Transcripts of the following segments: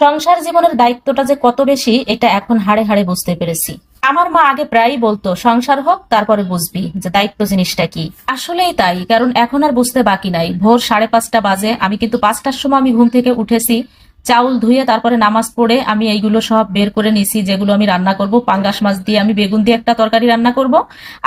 সংসার জীবনের দায়িত্বটা যে কত বেশি, এটা এখন হাড়ে হাড়ে বুঝতে পেরেছি। আমার মা আগে প্রায়ই বলতো, সংসার হোক, তারপরে বুঝবি যে দায়িত্ব জিনিসটা কি। আসলেই তাই, কারণ এখন আর বুঝতে বাকি নাই। ভোর সাড়ে পাঁচটা বাজে, আমি কিন্তু পাঁচটার সময় আমি ঘুম থেকে উঠেছি। চাউল ধুয়ে তারপরে নামাজ পড়ে আমি এইগুলো সব বের করে নিছি, যেগুলো আমি রান্না করব। পাঙ্গাস মাছ দিয়ে আমি বেগুন দিয়ে একটা তরকারি রান্না করব।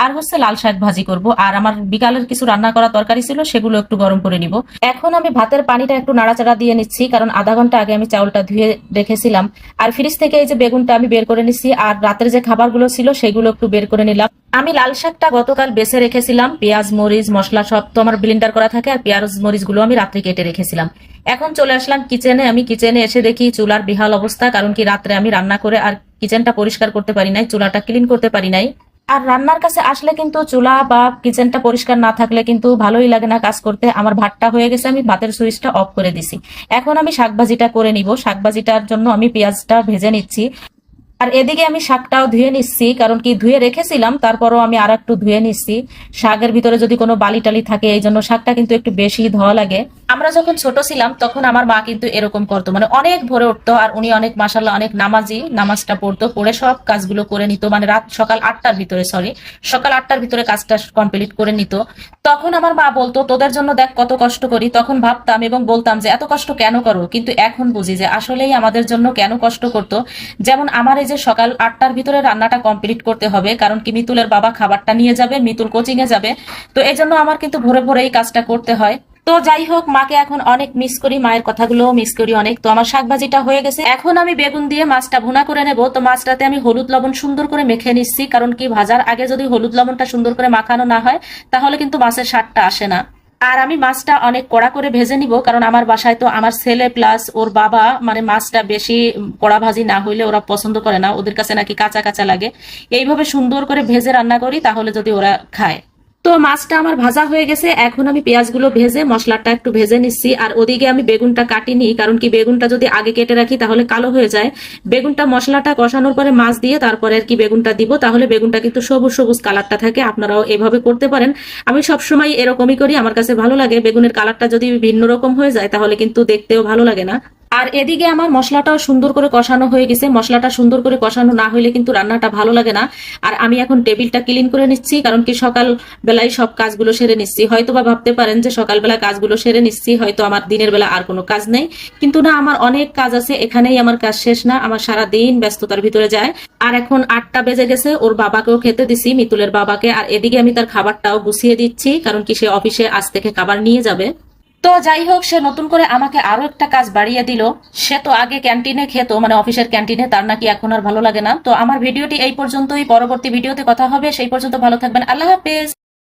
আর হচ্ছে লাল শাক ভাজি করব। আর আমার বিকালের কিছু রান্না করা তরকারি ছিল, সেগুলো একটু গরম করে নিব। এখন আমি ভাতের পানিটা একটু নাড়াচাড়া দিয়ে নিচ্ছি, কারণ আধা ঘণ্টা আগে আমি চাউলটা ধুয়ে রেখেছিলাম। আর ফ্রিজ থেকে এই যে বেগুনটা আমি বের করে নিচ্ছি আর রাতের যে খাবারগুলো ছিল, সেগুলো একটু বের করে নিলাম। আমি লাল শাকটা গতকাল বেছে রেখেছিলাম, পেঁয়াজ, মরিচ, মশলা সব তো আমার ব্লিন্ডার করা থাকে, আর পেঁয়াজ মরিচগুলো আমি রাত্রে কেটে রেখেছিলাম। এখন চলে আসলাম কিচেনে, আমি কিচেনে এসে দেখি চুলার বিহাল অবস্থা, কারণ কি রাত্রে আমি রান্না করে আর কিচেনটা পরিষ্কার করতে পারি নাই, চুলাটা ক্লিন করতে পারি নাই। আর রান্নার কাছে আসলে কিন্তু চুলা বা কিচেনটা পরিষ্কার না থাকলে কিন্তু ভালোই লাগে না কাজ করতে। আমার ভাতটা হয়ে গেছে, আমি ভাতের সুইচটা অফ করে দিছি। এখন আমি শাকভাজিটা করে নিব। শাকভাজিটার জন্য আমি পেঁয়াজটা ভেজে নিচ্ছি। আর এদিকে আমি শাকটাও ধুয়ে নিচ্ছি, কারণ কি ধুয়ে রেখেছিলাম, তারপরও আমি আর একটু ধুয়ে নিচ্ছি। শাকের ভিতরে যদি কোনো বালি টালি থাকে, এই জন্য শাকটা কিন্তু একটু বেশি ধোয়া লাগে। আমরা যখন ছোট ছিলাম, তখন আমার মা কিন্তু এরকম করতো মানে অনেক ভোরে উঠতো, আর উনি অনেক মাসাল্লাহ অনেক নামাজি, নামাজটা পড়তো, পড়ে সব কাজগুলো করে নিত মানে রাত সকাল আটটার ভিতরে সরি সকাল আটটার ভিতরে কাজটা কমপ্লিট করে নিত। তখন আমার মা বলতো, তোদের জন্য দেখ কত কষ্ট করি। তখন ভাবতাম এবং বলতাম যে, এত কষ্ট কেন করো? কিন্তু এখন বুঝি যে, আসলেই আমাদের জন্য কেন কষ্ট করতো? যেমন আমার যে সকাল আটটার ভিতরে রান্নাটা কমপ্লিট করতে হবে, কারণ কি মিতুলের বাবা খাবারটা নিয়ে যাবে, মিতুল কোচিং এ যাবে। তো এই জন্য আমার কিন্তু ভোরে ভোরে এই কাজটা করতে হয়। তো যাই হোক, মাকে এখন অনেক মিস করি, মায়ের কথাগুলো মিস করি অনেক। তো আমার শাকভাজিটা হয়ে গেছে। এখন আমি বেগুন দিয়ে মাছটা ভুনা করে নেব। তো মাছটাতে আমি হলুদ লবণ সুন্দর করে মেখে নিচ্ছি, কারণ কি ভাজার আগে যদি হলুদ লবণটা সুন্দর করে মাখানো না হয়, তাহলে কিন্তু মাছের স্বাদটা আসে না। আর আমি মাছটা অনেক কড়া করে ভেজে নিব, কারণ আমার বাসায় তো আমার ছেলে প্লাস ওর বাবা মানে মাছটা বেশি কড়া ভাজি না হইলে ওরা পছন্দ করে না, ওদের কাছে নাকি কাঁচা কাঁচা লাগে। এইভাবে সুন্দর করে ভেজে রান্না করি, তাহলে যদি ওরা খায়। তো মাছটা আমার ভাজা হয়ে গেছে। এখন আমি পেঁয়াজগুলো ভেজে মশলাটা একটু ভেজে নিচ্ছি। আর ওদিকে আমি বেগুনটা কাটিনি, কারণ কি বেগুনটা যদি আগে কেটে রাখি তাহলে কালো হয়ে যায়। বেগুনটা মশলাটা কষানোর পরে মাছ দিয়ে তারপরে আর কি বেগুনটা দিব। তাহলে বেগুনটা কিন্তু সবুজ সবুজ কালারটা থাকে, আপনারাও এভাবে করতে পারেন। আমি সবসময় এরকমই করি, আমার কাছে ভালো লাগে। বেগুনের কালারটা যদি ভিন্ন রকম হয়ে যায় তাহলে কিন্তু দেখতেও ভালো লাগে না। আর এদিকে আমার মশলাটাও সুন্দর করে কষানো হয়ে গেছে। মশলাটা সুন্দর করে কষানো না হইলে কিন্তু রান্নাটা ভালো লাগে না। আর আমি এখন টেবিলটা ক্লিন করে নিচ্ছি, কারণ কি সকাল বেলায় সব কাজগুলো সেরে নিচ্ছি। হয়তো বা ভাবতে পারেন যে সকালবেলা কাজগুলো সেরে নিচ্ছি, হয়তো আমার দিনের বেলা আর কোনো কাজ নেই। কিন্তু না, আমার অনেক কাজ আছে, এখানেই আমার কাজ শেষ না, আমার সারা দিন ব্যস্ততার ভিতরে যায়। আর এখন আটটা বেজে গেছে, ওর বাবাকেও খেতে দিছি, মিতুলের বাবাকে। আর এদিকে আমি তার খাবারটাও গুছিয়ে দিচ্ছি, কারণ কি সে অফিসে আজ থেকে খাবার নিয়ে যাবে। তো যাই হোক, সে নতুন করে আমাকে আরও একটা কাজ বাড়িয়ে দিল। সে তো আগে ক্যান্টিনে খেত মানে অফিসের ক্যান্টিনে, তার নাকি এখন আর ভালো লাগে না। তো আমার ভিডিওটি এই পর্যন্তই, পরবর্তী ভিডিওতে কথা হবে, সেই পর্যন্ত ভালো থাকবেন। আল্লাহ হাফেজ।